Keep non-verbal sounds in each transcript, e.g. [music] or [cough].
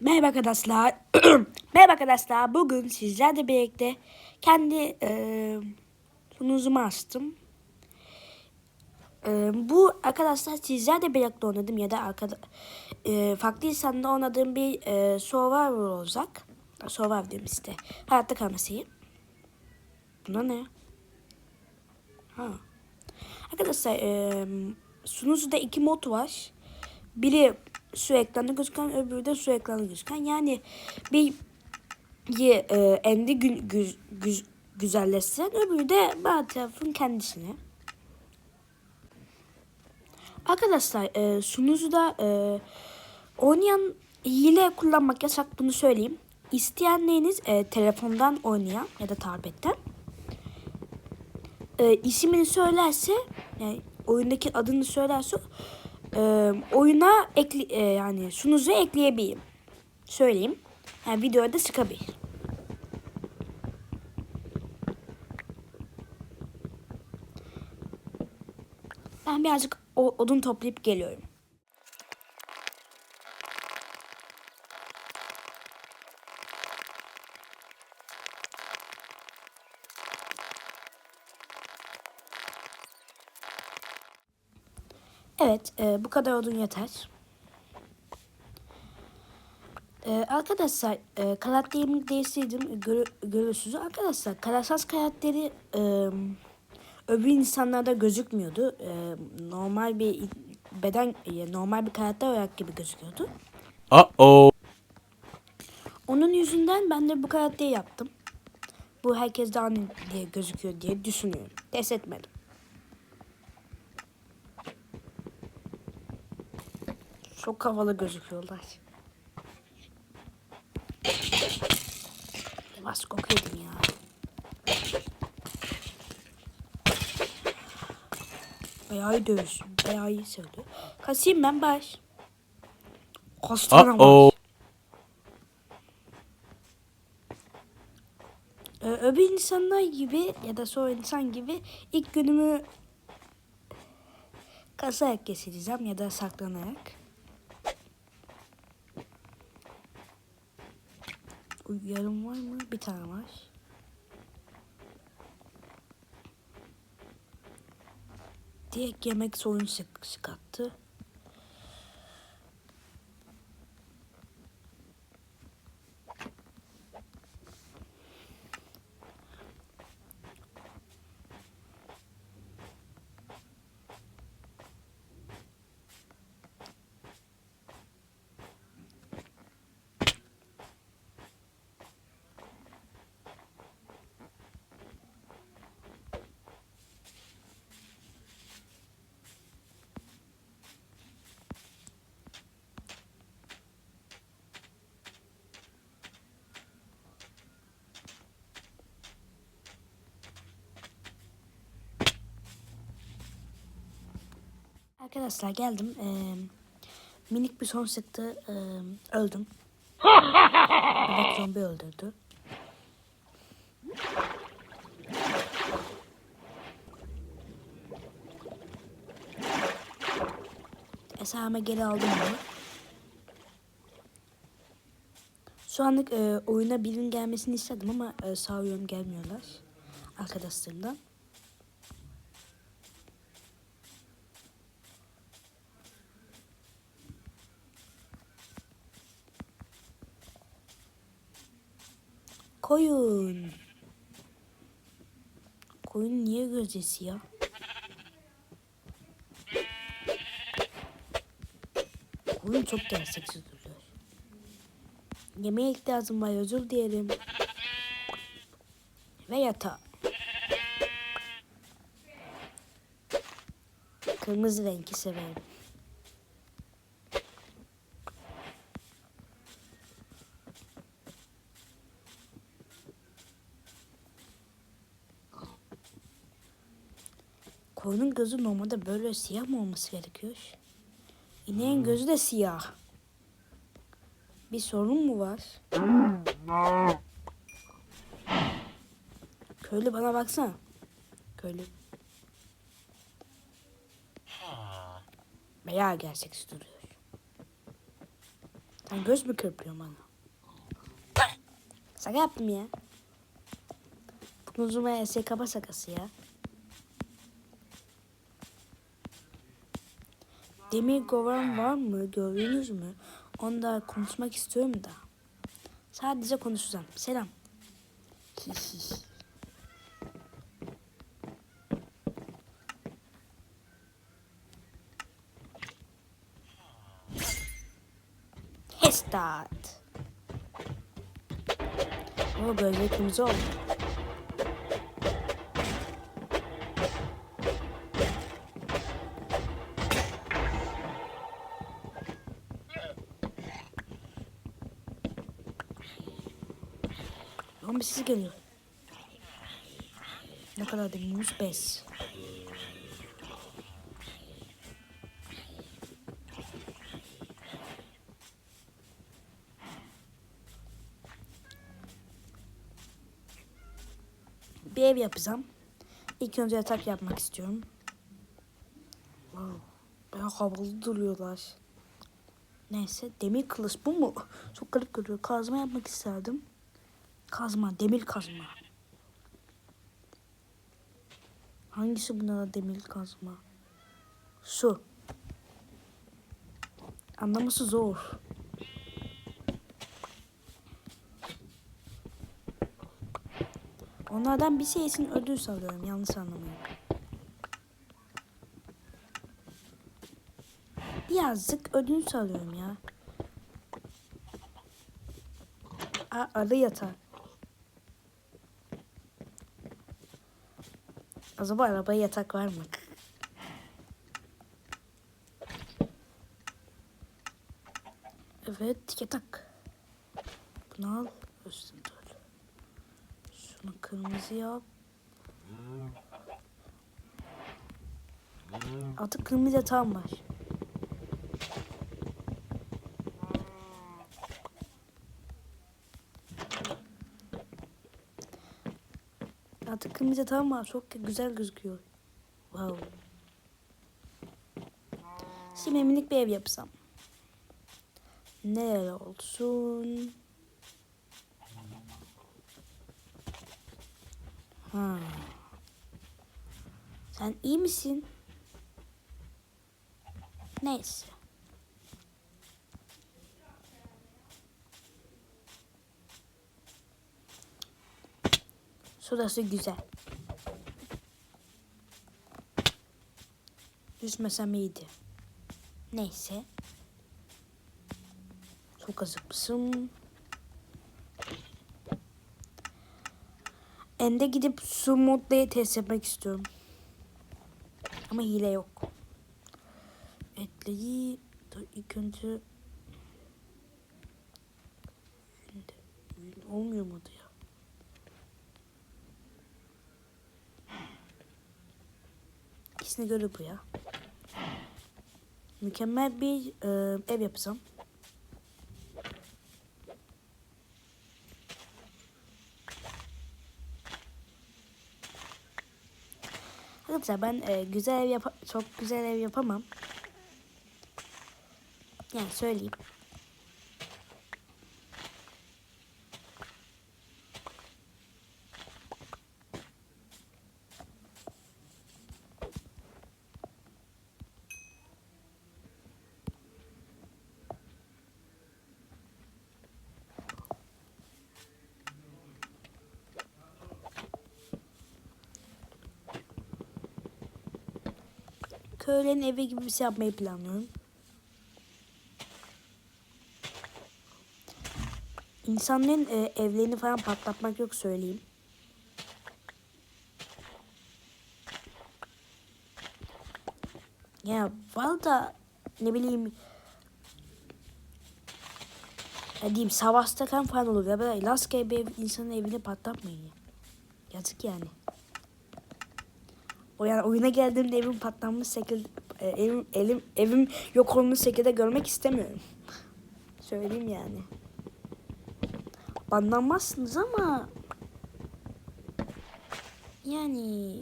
Merhaba arkadaşlar. [clears throat] Merhaba arkadaşlar. Bugün sizlerle birlikte kendi e, sunucumu açtım. E, bu arkadaşlar sizlerle birlikte oynadım ya da arkada, e, farklı insanla oynadığım bir e, Survivor olacak. Survivor diyorum işte. Hayatta kalması. Buna ne? Ha. Arkadaşlar e, sunucuda iki mod var. Biri su ekranda gözüken öbürü de su ekranda gözüken. Yani bir e, endi gü, gü, gü, güzelleştiren öbürü de bana tarafın kendisine. Arkadaşlar e, sunucuda e, oynayan hile kullanmak yasak bunu söyleyeyim. İsteyenleriniz e, telefondan oynayan ya da tabletten e, ismini söylerse yani oyundaki adını söylerse e, oyuna ekli e, yani sunucuya ekleyebileyim. Söyleyeyim. Yani videoda sıkabilir. Ben birazcık odun toplayıp geliyorum. Evet, e, bu kadar odun yeter. E, arkadaşlar, e, karakterimi değiştirdim. Gör, görüyorsunuz. Arkadaşlar, kararsız karakteri e, öbür insanlarda gözükmüyordu. E, normal bir beden, e, normal bir karakter olarak gibi gözüküyordu. Uh-oh. Onun yüzünden ben de bu karakteri yaptım. Bu herkes aynı diye gözüküyor diye düşünüyorum. Test etmedim. Çok havalı gözüküyorlar. Yavaş kokuyordum ya. Bayağı iyi dövüş. Bayağı iyi söylüyor. Kasayım ben baş. Kaç tane var? Uh-oh. Ee, öbür insanlar gibi ya da çoğu insan gibi ilk günümü kasarak geçireceğim ya da saklanarak. Yarım var mı? Bir tane var. Direkt yemek soyun sık sıkattı. Arkadaşlar geldim. Ee, minik bir son sıktı. Ee, öldüm. Evet zombi öldürdü. Eserime geri aldım onu. Şu anlık e, oyuna birinin gelmesini istedim ama e, sağlıyorum gelmiyorlar arkadaşlarımdan. Koyun. Koyun niye gözü siyah? Koyun çok gerçeksiz duruyor. Yemeğe ihtiyacım var özür dilerim. Ve yatağa. Kırmızı rengi severim. Koyunun gözü normalde böyle siyah mı olması gerekiyor? İneğin gözü de siyah. Bir sorun mu var? Köylü bana baksana. Köylü. Bayağı gerçeksiz duruyor. Sen göz mü kırpıyorsun bana? Şaka yaptım ya. Bugün Zuma SKP sakası ya. Demir kovan var mı? Gördünüz mü? Onda konuşmak istiyorum da. Sadece konuşacağım. Selam. Hestat. O böyle kırmızı oldu. Ama bir ses geliyor. Ne kadar demiş? Beş. Bir ev yapacağım. İlk önce yatak yapmak istiyorum. Wow. Bayağı havalı duruyorlar. Neyse demir kılıç bu mu? Çok garip görüyor. Kazma yapmak isterdim. Kazma, demir kazma. Hangisi buna demir kazma? Su. Anlaması zor. Onlardan bir şey için ödül alıyorum. Yanlış anlamayın. Birazcık ödül alıyorum ya. Aa, arı yatar. Acaba arabaya yatak var mı? Evet yatak. Bunu al. Üstüne dur. Şunu kırmızı yap. Artık kırmızı yatağım var. Artık kırmızı var. Çok güzel gözüküyor. Wow. Şimdi minik bir ev yapsam. Nereye olsun? Ha. Sen iyi misin? Neyse. Şurası güzel. Düşmesem iyiydi. Neyse. Çok acıkmışım. Ende gidip su modlayı test etmek istiyorum. Ama hile yok. Etleyi dur ilk önce olmuyor mu ya? İkisine göre bu ya. Mükemmel bir e, ev yapacağım. Arkadaşlar ben e, güzel ev yap çok güzel ev yapamam. Yani söyleyeyim. Köylünün evi gibi bir şey yapmayı planlıyorum. İnsanların e, evlerini falan patlatmak yok söyleyeyim. Ya valla ne bileyim ya diyeyim savaşta falan olur ya böyle rastgele bir ev, insanın evini patlatmayın ya. Yazık yani. O yani oyuna geldiğimde evim patlamış şekilde e, evim, elim, evim yok olmuş şekilde görmek istemiyorum. [laughs] Söyleyeyim yani. Banlanmazsınız ama yani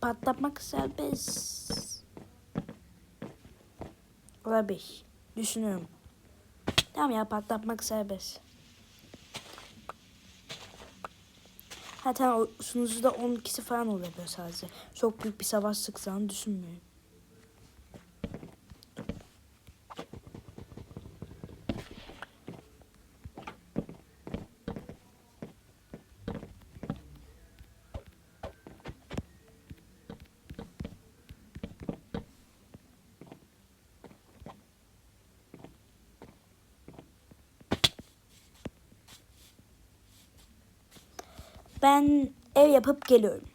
patlatmak serbest olabilir. Düşünüyorum. Tamam ya patlatmak serbest. O sunucuda 10 kişi falan olabiliyor sadece. Çok büyük bir savaş sıksağını düşünmüyorum. Ben ev yapıp geliyorum.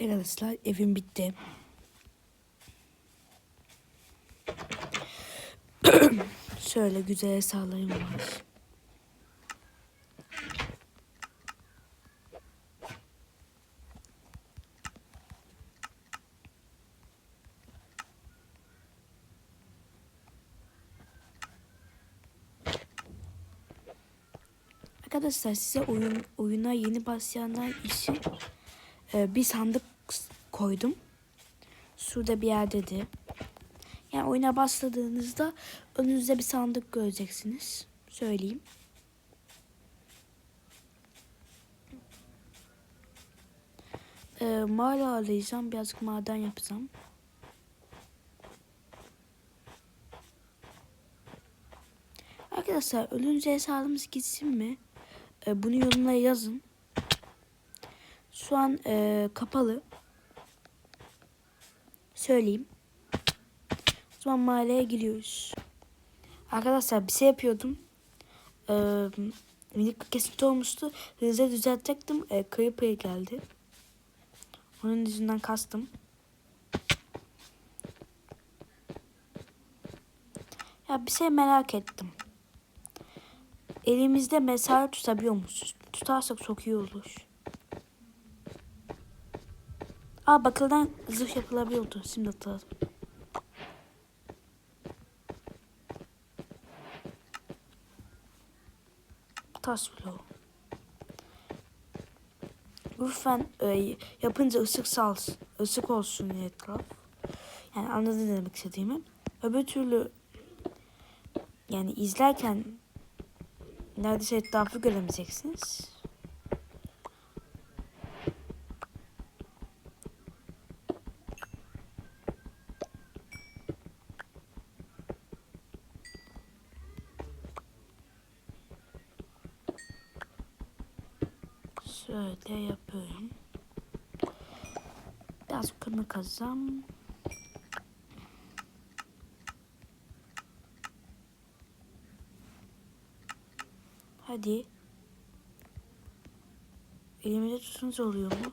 Evet arkadaşlar evim bitti. [clears throat] Şöyle güzel sağlayım var. Arkadaşlar size oyun oyuna yeni başlayanlar için e, bir sandık koydum. Şurada bir yerdedir. Yani oyuna başladığınızda önünüzde bir sandık göreceksiniz. Söyleyeyim. E, mağara arayacağım. Birazcık maden yapacağım. Arkadaşlar ölünce hesabımız gitsin mi? E, bunu yorumlara yazın. Şu an e, kapalı. Söyleyeyim. O zaman mahalleye giriyoruz. Arkadaşlar bir şey yapıyordum. E, minik bir kesinti olmuştu. Hızla düzeltecektim. E, Creeper geldi. Onun yüzünden kastım. Ya bir şey merak ettim. Elimizde mesai tutabiliyor musunuz? Tutarsak çok iyi olur. Aa bakırdan zırh yapılabiliyordu. Şimdi hatırladım. Taş bloğu. Lütfen e, yapınca ışık salsın. ışık olsun etraf. Yani anladın ne demek istediğimi. Öbür türlü yani izlerken neredeyse etrafı göremeyeceksiniz. Şöyle yapıyorum. Biraz kazam. Hadi. Elimde tutunca oluyor mu?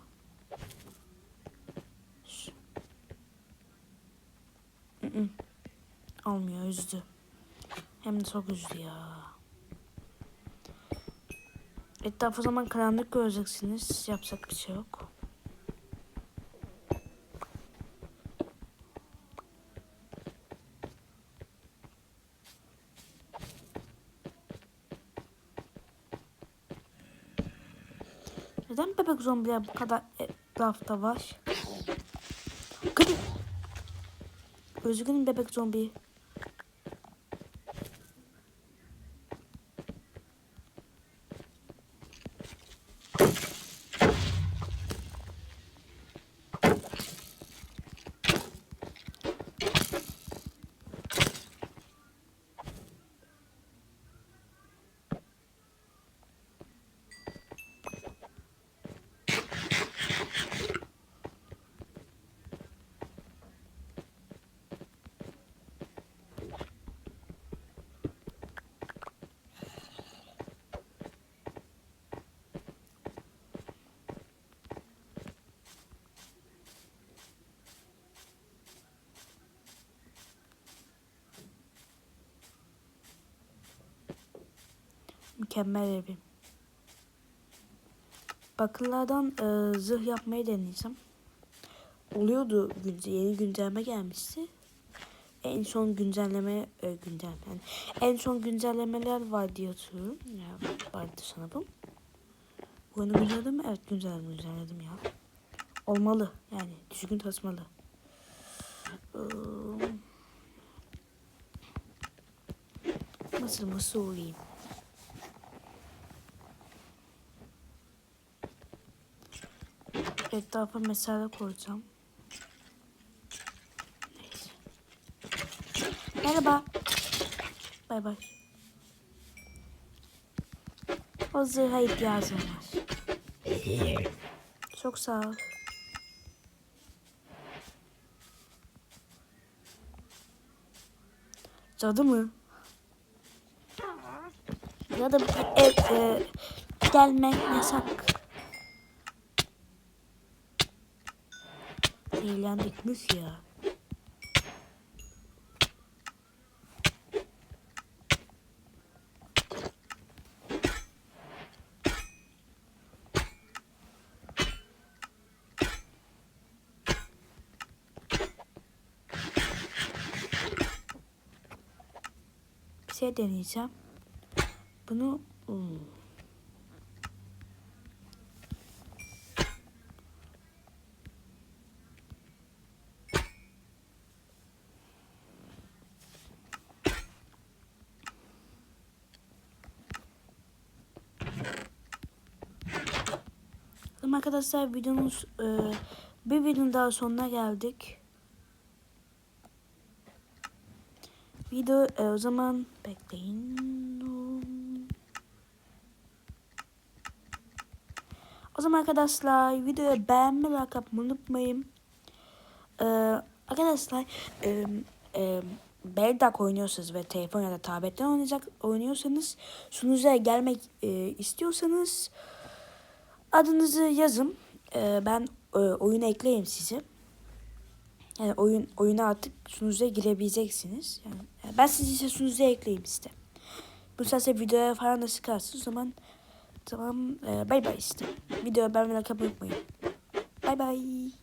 Olmuyor üzdü. Hem de çok üzdü ya. Etrafı zaman karanlık göreceksiniz. Yapacak bir şey yok. Neden bebek zombiler bu kadar etrafta var? Kıdı. Üzgünüm bebek zombi. Mükemmel evim. Bakırlardan e, zırh yapmayı deneyeceğim. Oluyordu yeni güncelleme gelmişti. En son güncelleme e, güncelleme yani en son güncellemeler var diye hatırlıyorum. Ya, vardı sanırım. Bunu güncelledim mi? Evet güncelledim güncelledim ya. Olmalı yani düzgün tasmalı. Nasıl nasıl olayım? Etrafa mesele koyacağım. Neyse. Merhaba. Bay bay. O zırha ihtiyacım var. Çok sağ ol. Cadı mı? Cadı ev, e, gelmek yasak. Eğlendik müf ya. Bir şey deneyeceğim. Bunu hmm. Arkadaşlar videonun e, bir videonun daha sonuna geldik. Video e, o zaman bekleyin. O zaman arkadaşlar videoyu beğenmeyi like yapmayı unutmayın. E, arkadaşlar e, e, Beldak oynuyorsanız ve telefon ya da tabletten oynayacak oynuyorsanız sunucuya gelmek e, istiyorsanız adınızı yazın. E, ben e, oyuna ekleyeyim sizi. Yani oyun oyuna artık sunucuya girebileceksiniz. Yani ben sizi ise sunucuya ekleyeyim işte. Bu sefer videoya falan da sıkarsınız o zaman tamam e, bay bay işte. Videoya yapmayı unutmayın. Bay bay.